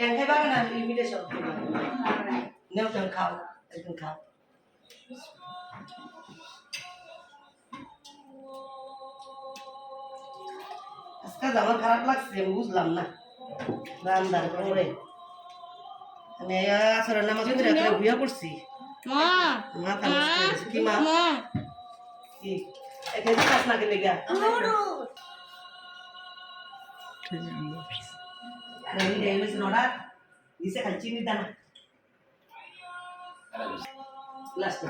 না ইমিটেশন নেও ট্যাং খাও একদম খাও। আজকে আমার খারাপ লাগছে আমি বুঝলাম না। রান্দার করে আমি আসরের নামাজ ঘুমিয়ে পড়ছি। মা মাথা। কি মা? মা। কি? এখানে কাজ না গেলে গা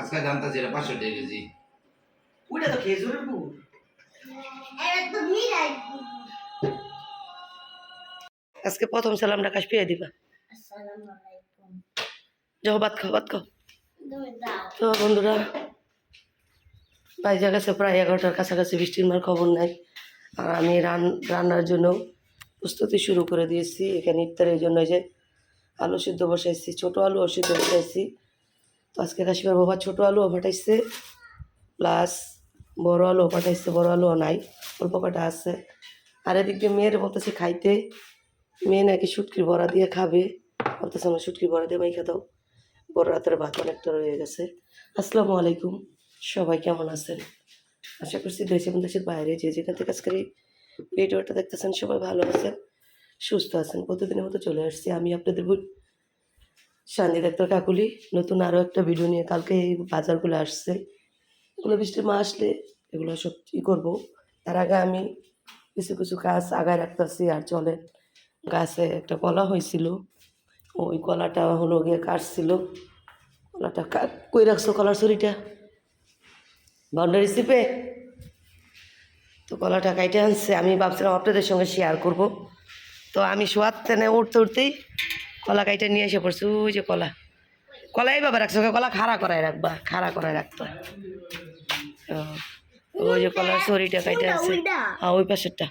আজকে জানতাছি এটা পাঁচশো টাকা কেজি। ওইটা তো খেজুরের গুড়। আজকে প্রথম সালামটা কাশ পেয়ে দিবা। আসসালামু যাও ভাত খাও ভাত খাও। তো বন্ধুরা বাইজা গেছে প্রায় এগারোটার কাছাকাছি বৃষ্টির মার খবর নাই। আর আমি রান রান্নার জন্য প্রস্তুতি শুরু করে দিয়েছি। এখানে ইফতারের জন্য যে আলু সিদ্ধ বসাইছি, ছোটো আলুও সিদ্ধ বসাইছি। তো আজকে কাশিমার বাবা ছোটো আলুও ফাটাইছে প্লাস বড় আলুও পাঠাইছে, বড় আলুও নাই, অল্প কটা আছে। আর এদিক দিয়ে মেয়ের বলতেছে খাইতে, মেয়ে নাকি শুটকির বড়া দিয়ে খাবে। বলতেছে, আমার শুটকির বড়া দিয়ে মাইখা দাও। বড় রাতের ভাত অনেকটা রয়ে গেছে। আসসালামু আলাইকুম, সবাই কেমন আছেন? আশা করছি দেশ এবং বাইরে যে যেখান থেকে আজকের ভিডিওটা দেখতেছেন, সবাই ভালো আছেন, সুস্থ আছেন। প্রতিদিনের মতো চলে আসছি আমি আপনাদের শান্তি ডাক্তার কাকুলি, নতুন আরও একটা ভিডিও নিয়ে কালকে এই বাজারগুলো আসছে। এগুলো বৃষ্টির মা আসলে এগুলো সব ই করব। তার আগে আমি কিছু কিছু গাছ আগায় রাখতেছি আর চলে গাছে একটা কলা হয়েছিল। ওই কলাটা হলো গিয়ে কাটছিল। কলাটা কই রাখছো কলার ছুরিটা? বাউন্ডারি সিপে তো কলাটা কাইটে আনছে আমি ভাবছিলাম আপনাদের সঙ্গে শেয়ার করব। তো আমি শোয়ার তেনে উঠতে উঠতেই কলা কাইটা নিয়ে এসে পড়ছি ওই যে কলা। কলাই বাবা রাখছো কলা খাড়া করায় রাখবা খাড়া করায় রাখতো। ওই যে কলার শরীরটা কাইটে আছে হ্যাঁ ওই পাশেরটা।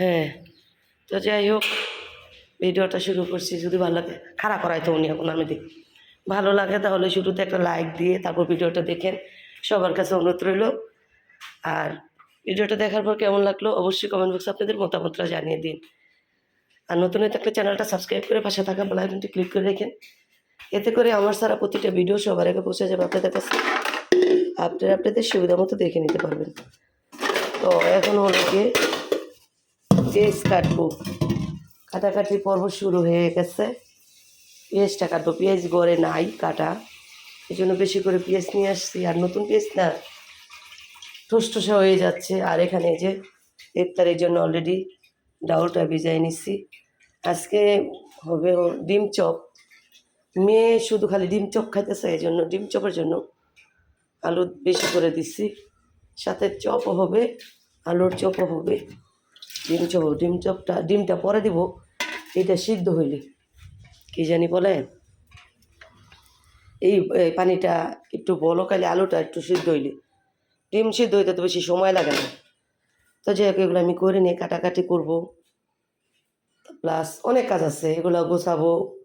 হ্যাঁ তো যাই হোক ভিডিওটা শুরু করছি যদি ভালো লাগে খারাপ করাই তো উনি এখন আমি দেখি ভালো লাগে তাহলে শুরুতে একটা লাইক দিয়ে তারপর ভিডিওটা দেখেন। সবার কাছে অনুরোধ রইল। আর ভিডিওটা দেখার পর কেমন লাগল অবশ্যই কমেন্ট বক্সে আপনাদের মতামতটা জানিয়ে দিন। আর নতুন হয়ে থাকলে চ্যানেলটা সাবস্ক্রাইব করে পাশে থাকা বেল ক্লিক করে রেখেন। এতে করে আমার সারা প্রতিটা ভিডিও সবার আগে পৌঁছে যাবে আপনাদের কাছে। আপনারা আপনাদের সুবিধা মতো দেখে নিতে পারবেন। তো এখন হলো গিয়ে পেঁয়াজ কাটবো। কাটাকাটি পর্ব শুরু হয়ে গেছে। পেঁয়াজটা কাটবো। পেঁয়াজ গড়ে নাই কাটা। এই জন্য বেশি করে পেঁয়াজ নিয়ে আসছি। আর নতুন পেঁয়াজ না ঠোসঠোসা হয়ে যাচ্ছে। আর এখানে যে ইফতারের জন্য অলরেডি ডাউলটা ভিজাই নিচ্ছি। আজকে হবে ডিম চপ। মেয়ে শুধু খালি ডিম চপ খাইতেছে এই জন্য ডিম চপের জন্য আলু বেশি করে দিচ্ছি। সাথে চপও হবে, আলুর চপও হবে। ডিম চপ, ডিম চপটা, ডিমটা পরে দিব, এটা সিদ্ধ হইলে। কি জানি বলে? এই পানিটা একটু বলকালে আলুটা একটু সিদ্ধ হইলে। ডিম সিদ্ধ হইতে তো বেশি সময় লাগে না। তো যাই হোক, এগুলো আমি করে নিয়ে কাটাকাটি করব। প্লাস অনেক কাজ আছে, এগুলো গোছাবো।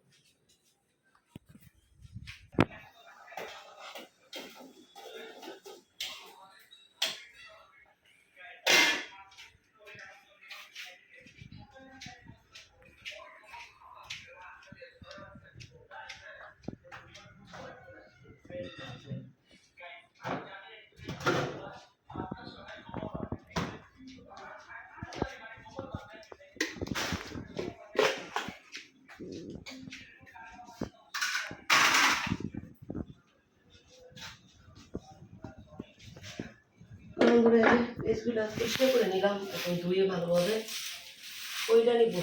বন্ধুরা করে যে পরিষ্কার করে নিলাম, এখন ধুয়ে ভালোভাবে ওইটা নিব।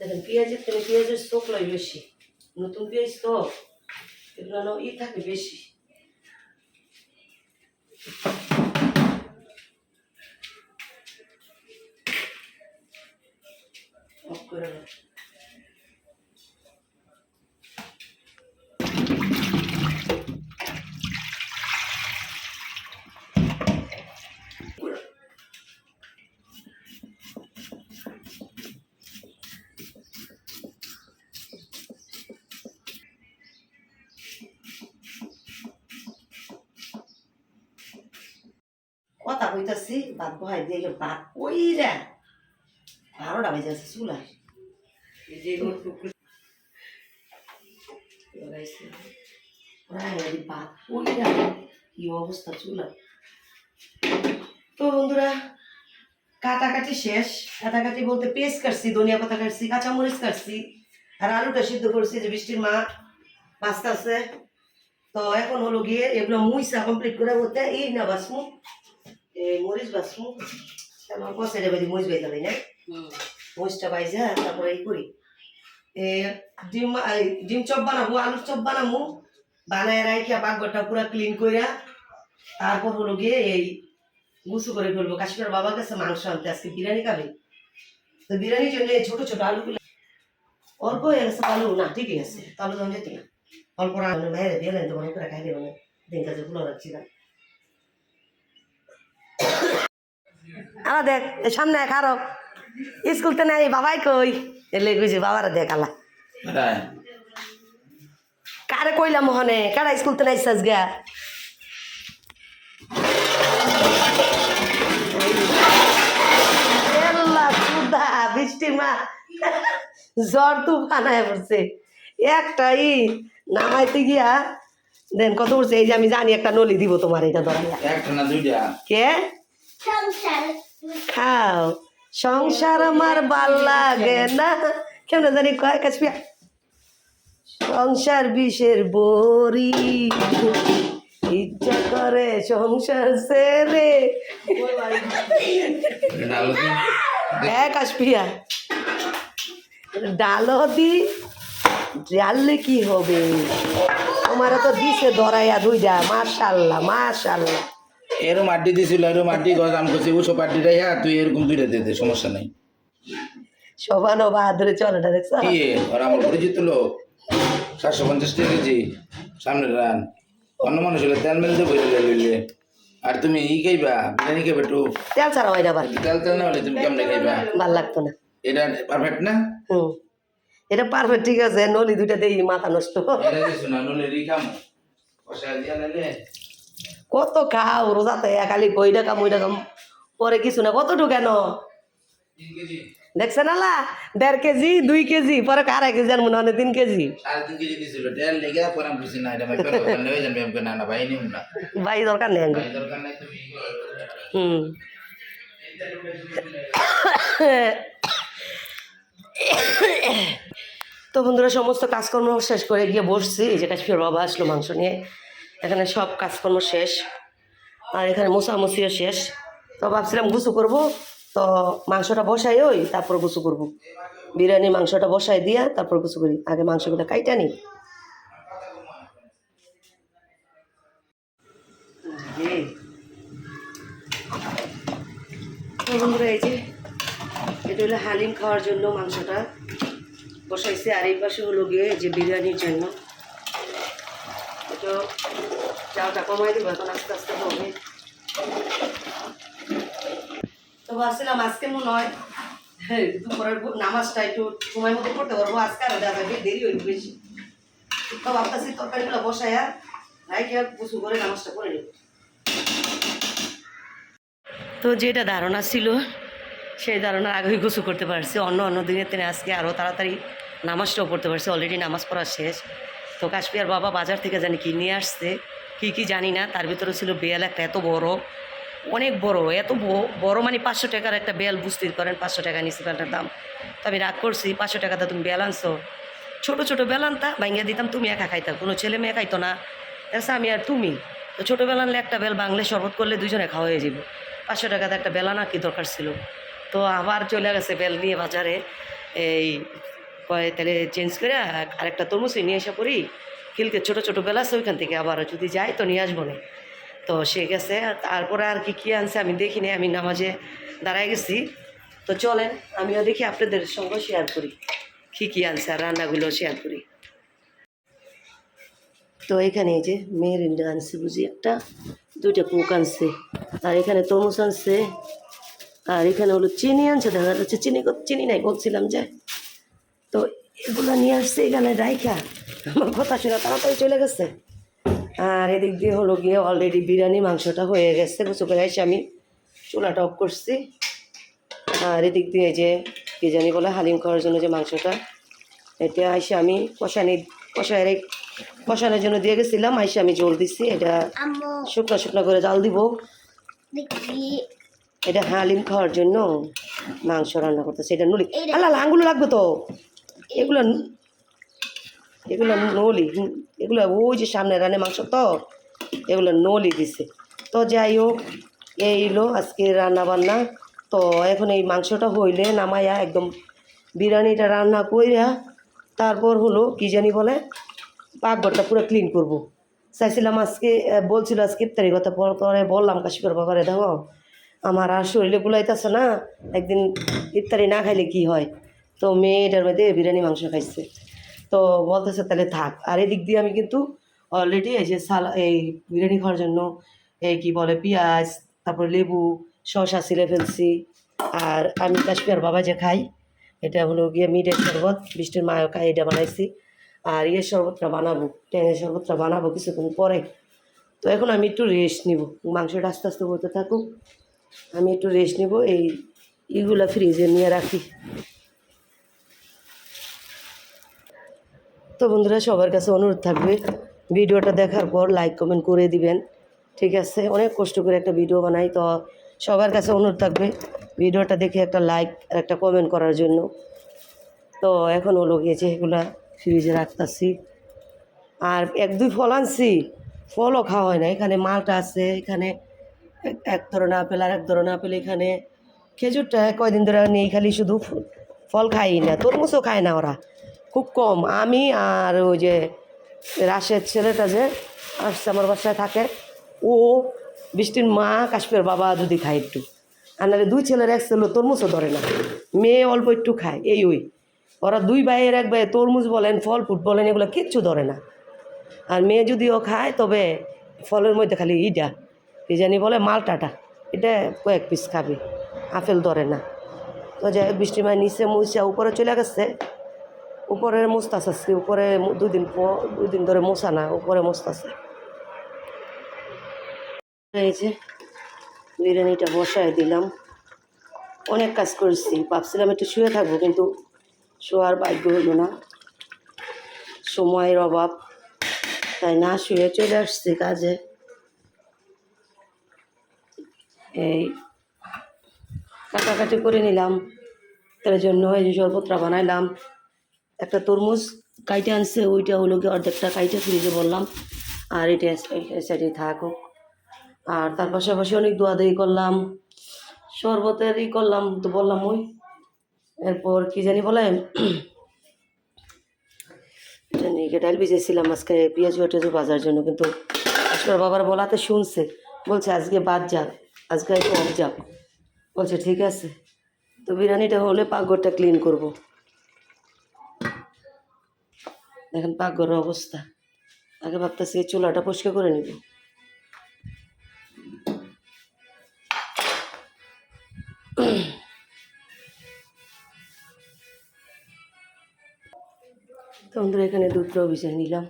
দেখেন, পেঁয়াজের থেকে পেঁয়াজের শোকলাই বেশি। নতুন পেঁয়াজ তো, এগুলো ই থাকে বেশি। কথা ভাত বহাই দিয়ে ভাত বারোটা বেজে আছে কি অবস্থা চুলা তো বন্ধুরা কাটাকাটি শেষ। কাটাকাটি বলতে পেস্ট কাটছি ধনিয়া পাতা কাটছি কাঁচামরিচ কাটছি আর আলুটা সিদ্ধ করছি যে বৃষ্টির মা পাস্তা আছে তো এখন হলো গিয়ে এগুলো মুইসা কমপ্লিট করে বলতে এই না বাসমু। মরিচ বাসমু আমার কষে বাজি মরিচ বাইতে না। মরিচটা বাইজা তারপরে এই করি। ডিম ডিম চপ বানাবো আলুর চপ বানাবো। বানায় রাখিয়া পাকঘরটা পুরো ক্লিন কইরা। তারপর হলো গিয়ে এই গুছু করে ফেলব। কাশ্মীর বাবার কাছে মাংস আনতে আজকে বিরিয়ানি খাবে। তো বিরিয়ানির জন্য ছোট ছোট আলুগুলো অল্প হয়ে গেছে আলু না ঠিকই আছে। তাহলে তো যেতে না। অল্প রান্না মেয়েরে দিয়ে নেন তো মনে করে খাই দেবো না। দিন কাজে ফুলো রাখছি না। আলা দেখ সামনে খারো স্কুল তো নাই বাবাই কই? এলে কইছি বাবারা দেখ আলা। কারে কইলা মোহনে? কারা স্কুল তো নাই সাজ গা বৃষ্টি মা। জ্বর তুফান হয়ে পড়ছে। একটা ই নামাইতে গিয়া দেন কত উঠছে এই যে আমি জানি একটা নলি দিব তোমার এটা ধরাইয়া একটা না দুইটা? কে? সংসার। খাও। সংসার আমার ভালো লাগে না। কেমন জানি কয় কাছপিয়া সংসার বিষের বড়ি। ইচ্ছা করে সংসার সেরে। হ্যাঁ কাশপিয়া ডালও ডাললে কি হবে? তোমার তো দিছে ধরাইয়া দুইটা মাশাল্লাহ মাশাল্লাহ। এরম আড্ডি দিছিল এরম আড্ডি গজ আমি করছি ওসব আড্ডি রে হ্যাঁ তুই এরকম দুইটা দিয়ে দে সমস্যা নাই। সবানো বাহাদুরে চলে না দেখছ? কি? ওরা আমার পরিচিত লোক? সাতশো পঞ্চাশ টাকা কেজি সামনের রান। অন্য মানুষ হলে তেল মেল দিয়ে বইলে লইলে। আর তুমি ই খাইবা বিরিয়ানি খাইবা একটু? তেল ছাড়া হয় না তেল তেল না হলে তুমি কেমনে খাইবা? ভালো লাগতো না। এটা পারফেক্ট না? হুম। এটা পারফেক্ট ঠিক আছে নলি দুইটা দেই মাথা নষ্ট। কত খাও রোজাতে খালি কইটা কাম ওইটা কাম পরে কিছু না কত কেন? তিন কেজি। দেখছেন আলা দেড় কেজি দুই কেজি পরে আড়াই কেজি আর মনে হয় তিন কেজি ভাই দরকার নেই। হুম। তো বন্ধুরা, সমস্ত কাজকর্ম শেষ করে গিয়ে বসছি। এই যে কাশ্মীর বাবা আসলো মাংস নিয়ে। এখানে সব কাজকর্ম শেষ। আর এখানে মোছামুছিও শেষ। তো ভাবছিলাম গুছু করব। তো মাংসটা বসাই ওই, তারপর গুছু করব। বিরিয়ানি মাংসটা বসাই দিয়া তারপর গুছু করি। আগে মাংসগুলো কাইটা তো বন্ধুরা, এই যে এটা হলো হালিম খাওয়ার জন্য মাংসটা। বসাইছে আর এই পাশে হলো গিয়ে যে বিরিয়ানির জন্য। এটা চালটা কমাই দিব, এখন আস্তে আস্তে হবে। তো ভাবছিলাম আজকে মনে হয় দুপুরের নামাজটা একটু সময় মতো করতে পারব, আজকে আর যাবে দেরি হইবে বেশি। তো ভাবতেছি তরকারিগুলো বসায়া রাইকে পুষু করে নামাজটা করে নেব। তো যেটা ধারণা ছিল সেই ধারণার আগেই গোসু করতে পারছি। অন্য অন্য দিনের দিনে আজকে আরও তাড়াতাড়ি নামাজটাও পড়তে পারছি। অলরেডি নামাজ পড়া শেষ। তো কাশ্মীর বাবা বাজার থেকে জানি কি নিয়ে আসছে, কী কী জানি না। তার ভিতরে ছিল বেল একটা, এত বড়, অনেক বড়, এত বড় মানে পাঁচশো টাকার একটা বেল বুঝতে পারেন, পাঁচশো টাকা নিচে বেলটার দাম। তো আমি রাগ করছি, পাঁচশো টাকাতে তুমি বেল আনছো। ছোটো ছোটো বেল আনতা, ভাঙ্গিয়া দিতাম, তুমি একা খাইতা, কোনো ছেলে মেয়ে খাইতো না। দেখছ আমি আর তুমি, তো ছোটোবেলা আনলে একটা বেল বাংলে শরবত করলে দুজনে খাওয়া হয়ে যাবে। পাঁচশো টাকাতে একটা বেল আনা কি দরকার ছিল? তো আবার চলে গেছে বেল নিয়ে বাজারে। এই কয় তাহলে চেঞ্জ করে আরেকটা তরমুজ নিয়ে এসে পড়ি। কিলকে ছোটো ছোটো বেলা আছে ওইখান থেকে আবার যদি যাই তো নিয়ে আসব না। তো সে গেছে, তারপরে আর কি কী আনছে আমি দেখিনি আমি নামাজে দাঁড়ায় গেছি। তো চলেন, আমিও দেখি আপনাদের সঙ্গে শেয়ার করি। কী কী আনছে আর রান্নাগুলো শেয়ার করি। তো এখানে এই যে মেয়ের আনছে বুঝি একটা, দুইটা কোক আনছে। আর এখানে তরমুজ আনছে। আর এখানে হলো চিনি আনছে দেখা যাচ্ছে চিনি চিনি নাই বলছিলাম যে। তো এগুলো নিয়ে আসছে এখানে রাইখা। আমার কথা শুনে তাড়াতাড়ি চলে গেছে। আর এদিক দিয়ে হলো গিয়ে অলরেডি বিরিয়ানি মাংসটা হয়ে গেছে গোসু করে এসে আমি চুলাটা অফ করছি। আর এদিক দিয়ে যে কি জানি বলে হালিম খাওয়ার জন্য যে মাংসটা এটা আইসে আমি কষানি কষায় কষানোর জন্য দিয়ে গেছিলাম আইসে আমি জল দিছি এটা শুকনো শুকনো করে জাল দিব। এটা হালিম খাওয়ার জন্য মাংস রান্না করতেছে। এটা নলি। আল্লাহ আঙ্গুলো লাগবে তো। এগুলো এগুলো নলি। এগুলো ওই যে সামনে রানে মাংস তো এগুলো নলি দিছে। তো যাই হোক এইলো আজকে রান্না বান্না তো এখন এই মাংসটা হইলে নামাইয়া একদম বিরিয়ানিটা রান্না কইরা তারপর হলো কি জানি বলে পাকঘরটা পুরো ক্লিন করব। চাইছিলাম আজকে বলছিল আজকে ইফতারি কথা পর- পরে বললাম কাশিকর বাবারে দেখো। আমার আর শরীরে গুলাইতেছে না, একদিন ইফতারি না খাইলে কি হয়? তো মেয়েটার মধ্যে বিরিয়ানি মাংস খাইছে। তো বলতেছে, তাহলে থাক। আর এদিক দিয়ে আমি কিন্তু অলরেডি এই যে সালা, এই বিরিয়ানি খাওয়ার জন্য, এই কি বলে, পেঁয়াজ, তারপর লেবু, শসা ছিলে ফেলছি। আর আমি কাশ্মীর বাবা যে খাই, এটা হলো গিয়ে মিটের শরবত বৃষ্টির মায়ও খাই, এটা বানাইছি। আর ইয়ের শরবতটা বানাবো, ট্যাঙের শরবতটা বানাবো কিছুক্ষণ পরে। তো এখন আমি একটু রেস্ট নিব। মাংসটা আস্তে আস্তে করতে থাকুক। আমি একটু রেস্ট নিব, এই ইগুলা ফ্রিজে নিয়ে রাখি। তো বন্ধুরা, সবার কাছে অনুরোধ থাকবে, ভিডিওটা দেখার পর লাইক কমেন্ট করে দিবেন, ঠিক আছে? অনেক কষ্ট করে একটা ভিডিও বানাই, তো সবার কাছে অনুরোধ থাকবে, ভিডিওটা দেখে একটা লাইক আর একটা কমেন্ট করার জন্য। তো এখন হলো গিয়েছে এগুলা ফ্রিজে রাখতেছি। আর এক দুই ফল আনছি, ফলও খাওয়া হয় না, এখানে মালটা আছে, এখানে এক- ধরনের আপেল আর এক ধরনের আপেল এখানে। খেজুরটা কয়দিন ধরে নেই খালি শুধু ফল খাই না, তরমুজও খায় না ওরা। খুব কম। আমি আর ওই যে রাশের ছেলেটা যে আসছে আমার বাসায় থাকে, ও বৃষ্টির মা কাশ্মীর বাবা যদি খায় একটু। আর নাহলে দুই ছেলের এক ছেলে তরমুজও ধরে না। মেয়ে অল্প একটু খায়, এই ওই। ওরা দুই ভাইয়ের এক ভাই তরমুজ বলেন, ফল, ফুট বলেন, এগুলো কিচ্ছু ধরে না। আর মেয়ে যদিও খায়, তবে ফলের মধ্যে খালি ইটা। কি জানি বলে, মালটাটা। এটা কয়েক পিস খাবে, আপেল ধরে না। তো হোক, বৃষ্টি মায় নিচে মুছে উপরে চলে গেছে। উপরে মুস্তাস আছে উপরে দুই দিন দুই দিন ধরে মোছা না, উপরে মুস্তাছে এই যে, বিরিয়ানিটা বসায় দিলাম। অনেক কাজ করেছি, ভাবছিলাম একটু শুয়ে থাকব, কিন্তু শোয়ার ভাগ্য হলো না। সময়ের অভাব, তাই না, শুয়ে চলে আসছি কাজে। এই কাটাকাটি করে নিলাম। তার জন্য এই যে শরবতটা বানাইলাম। একটা তরমুজ কাইটে আনছে, ওইটা হলো কি অর্ধেকটা কাইটে ফ্রিজে বললাম আর এটা সাইডে থাকুক। আর তার পাশাপাশি অনেক দোয়া দোয়াদাই করলাম। শরবতের ই করলাম, তো বললাম ওই। এরপর কি জানি বলে জানি ডাল ভিজেছিলাম আজকে, পেঁয়াজ বাজার জন্য। কিন্তু আজকের বাবার বলাতে শুনছে। বলছে আজকে বাদ যাক। আজকে অফ যাক। বলছে, ঠিক আছে, তো বিরিয়ানিটা হলে পাকঘরটা ক্লিন করব। দেখেন পাকঘরের অবস্থা। আগে ভাবতেছি চুলাটা পরিষ্কার করে নিব। তো বন্ধুরা, এখানে দুধটাও ভিজিয়ে নিলাম।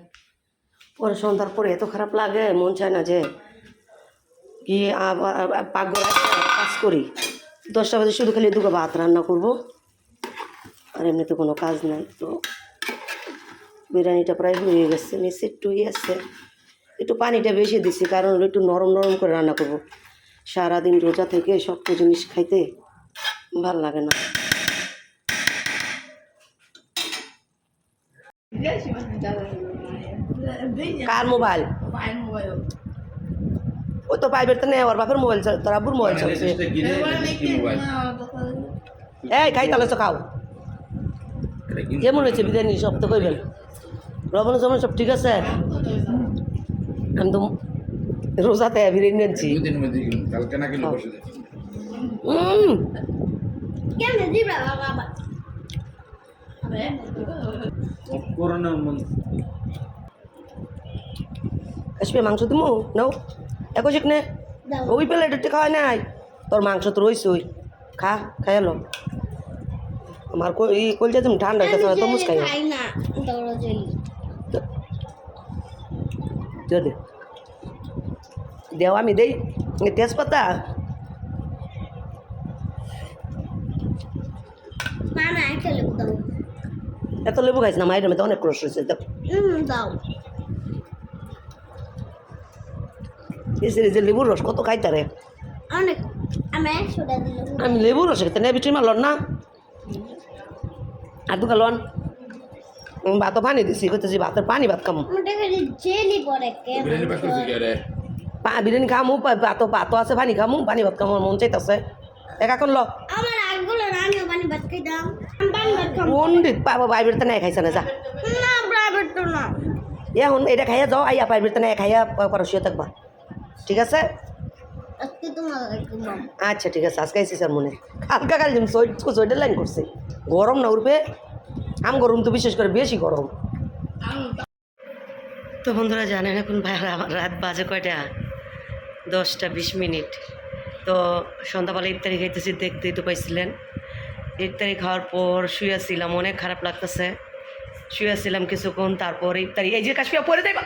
পরে সন্ধ্যার পরে এত খারাপ লাগে, মন চায় না যে কি পাকঘর কাজ করি। দশটা বাজে শুধু খালি দুটো ভাত রান্না করব। আর এমনিতে কোনো কাজ নাই তো। বিরিয়ানিটা প্রায় হয়ে গেছে নিচে একটু ইয়ে আছে। একটু পানিটা বেশি দিছি কারণ একটু নরম নরম করে রান্না করব। সারাদিন রোজা থেকে শক্ত জিনিস খাইতে ভালো লাগে না। কার মোবাইল। ওই তো প্রাইভেট তো নেই ওর বাপের মোবাইল তোর আব্বুর মোবাইল চলছে এই খাই তাহলে তো খাও। কেমন হয়েছে বিরিয়ানি সব তো কইবেন? রবন সবন সব ঠিক আছে? আমি তো রোজাতে বিরিয়ানি আনছি। মন কাশ্মীর মাংস দিমু? নাও। একো শিখ নে। দাও। ওই প্লেটে খাওয়াই নাই। তোর মাংস তো রয়েছে ওই খা খাই এলো আমার ই কলজা তুমি ঠান্ডা খাই না দৌড়ো জেলি দে দে। দেও আমি দেই তেজপাতা। এত লেবু খাইস না মায়ের মধ্যে অনেক রস হয়েছে দাও। এসে যে লেবুর রস কত খাইতে রে? অনেক। আমি লেবুর রস খেতে নেই বিটি মারল না। আর দু কালন ভাতও পানি দিছি কইতেছি ভাতের পানি ভাত খামো। বিরিয়ানি পা খামু ভাত ভাত আছে পানি খামু পানি ভাত খামু মন চাইতেছে। একা কোন ল। আমার আগগুলো রানিও পানি ভাত খাইতাম আমি পানি ভাত খাম। পণ্ডিত পাবো বাইবের তো নাই খাইছে না যা। না প্রাইভেট তো না। এখন এটা খাইয়া যাও আইয়া বাইবের তো নাই খাইয়া পরে থাকবা। ঠিক আছে? আচ্ছা ঠিক আছে আজকে আইসি স্যার মনে। কালকা কাল যেমন সোয়েটার লাইন করছে। গরম না উঠবে আম গরম তো বিশেষ করে বেশি গরম। তো বন্ধুরা জানেন এখন ভাই আমার রাত বাজে কয়টা? দশটা বিশ মিনিট। তো সন্ধ্যাবেলা ইফতারি খাইতেছি দেখতেই তো পাইছিলেন। ইফতারি খাওয়ার পর শুয়েছিলাম অনেক খারাপ লাগতেছে। শুয়েছিলাম কিছুক্ষণ তারপর ইফতারি এই যে কাশ্মীর পরে দেবা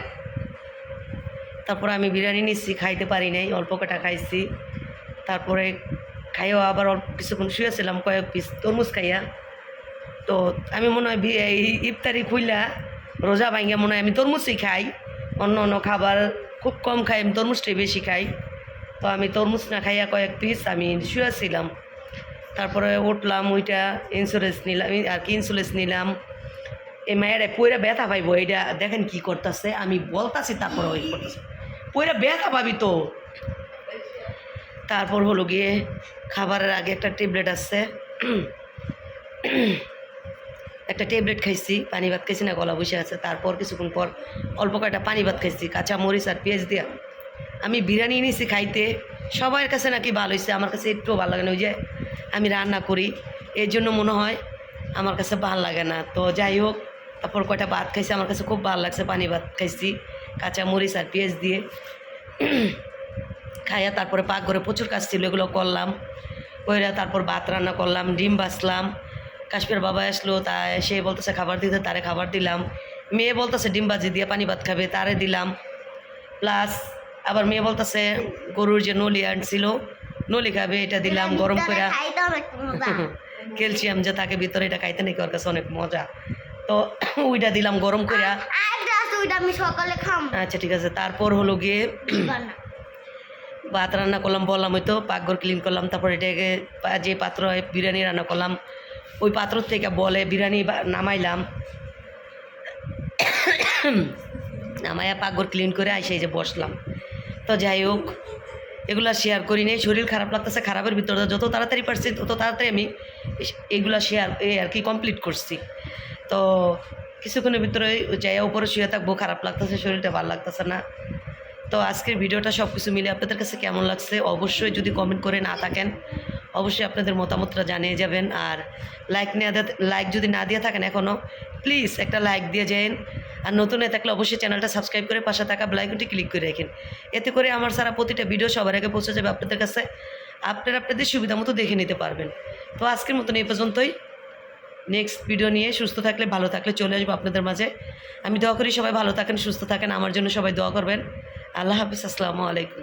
তারপর আমি বিরিয়ানি নিচ্ছি, খাইতে পারি নাই, অল্প কটা খাইছি। তারপরে খাইও আবার অল্প কিছুক্ষণ শুয়েছিলাম, কয়েক পিস তরমুজ খাইয়া। তো আমি মনে হয় এই ইফতারি খুইলা রোজা ভাঙ্গা মনে হয় আমি তরমুজই খাই। অন্য অন্য খাবার খুব কম খাই, আমি তরমুজটাই বেশি খাই। তো আমি তরমুজ না খাইয়া কয়েক পিস আমি শুয়েছিলাম। তারপরে উঠলাম, ওইটা ইন্স্যুরেন্স নিলাম আর কি ইন্স্যুরেন্স নিলাম। এই মায়ের পইরা ব্যথা পাইবো এইটা দেখেন কি করতেছে, আমি বলতাছি তারপরে ওই করতেছে। পইরা ব্যথা পাবি তো। তারপর হলো গিয়ে খাবারের আগে একটা ট্যাবলেট আসছে একটা ট্যাবলেট খাইছি, পানি ভাত খাইছি না, গলা বসে আছে। তারপর কিছুক্ষণ পর অল্প কয়েকটা পানি ভাত খাইছি, কাঁচা মরিচ আর পেঁয়াজ দিয়া। আমি বিরিয়ানি এনেছি খাইতে, সবার কাছে নাকি ভালো হয়েছে আমার কাছে একটু ভালো লাগে না। ওই যে আমি রান্না করি, এর জন্য মনে হয় আমার কাছে ভালো লাগে না। তো যাই হোক, তারপর কয়টা ভাত খাইছি, আমার কাছে খুব ভালো লাগছে, পানি ভাত খাইছি। কাঁচা মরিচ আর পেঁয়াজ দিয়ে খাইয়া তারপরে পাক করে প্রচুর কাজ ছিল এগুলো করলাম। কইরা তারপর ভাত রান্না করলাম ডিম বাছলাম কাশ্মীর বাবা আসলো তা সে বলতেছে খাবার দিতে তারে খাবার দিলাম। মেয়ে বলতেছে ডিম ভাজি দিয়ে পানি ভাত খাবে তারে দিলাম। প্লাস আবার মেয়ে বলতেছে গরুর যে নলি আনছিল নলি খাবে এটা দিলাম গরম করে ক্যালসিয়াম যে থাকে ভিতরে এটা খাইতে নাকি ওর কাছে অনেক মজা। তো ওইটা দিলাম গরম করে ওইটা আমি সকালে খাম। আচ্ছা ঠিক আছে। তারপর হলো গিয়ে ভাত রান্না করলাম বললাম হয়তো পাকঘর ক্লিন করলাম তারপর এটাকে যে পাত্র হয় বিরিয়ানি রান্না করলাম ওই পাত্র থেকে বলে বিরিয়ানি নামাইলাম। নামাইয়া পাকঘর ক্লিন করে আইসে এই যে বসলাম। তো যাই হোক এগুলা শেয়ার করি নেই। শরীর খারাপ লাগতেছে খারাপের ভিতরে যত তাড়াতাড়ি পারছি তত তাড়াতাড়ি আমি এগুলা শেয়ার এই আর কি কমপ্লিট করছি। তো কিছুক্ষণের ভিতরে যাই উপরে শুয়ে থাকব, খারাপ লাগতেছে, শরীরটা ভালো লাগতেছে না। তো আজকের ভিডিওটা সব কিছু মিলে আপনাদের কাছে কেমন লাগছে? অবশ্যই যদি কমেন্ট করে না থাকেন, অবশ্যই আপনাদের মতামতটা জানিয়ে যাবেন। আর লাইক না লাইক যদি না দিয়ে থাকেন এখনও প্লিজ একটা লাইক দিয়ে যান আর নতুন হয়ে থাকলে অবশ্যই চ্যানেলটা সাবস্ক্রাইব করে পাশে থাকা বেলাইকনটি ক্লিক করে রাখেন। এতে করে আমার সারা প্রতিটা ভিডিও সবার আগে পৌঁছে যাবে আপনাদের কাছে। আপনারা আপনাদের সুবিধা মতো দেখে নিতে পারবেন। তো আজকের মতন এই পর্যন্তই। নেক্সট ভিডিও নিয়ে সুস্থ থাকলে ভালো থাকলে চলে আসব আপনাদের মাঝে। আমি দোয়া করি সবাই ভালো থাকেন, সুস্থ থাকেন। আমার জন্য সবাই দোয়া করবেন। আল্লাহ হাফিজ, আসসালামু আলাইকুম।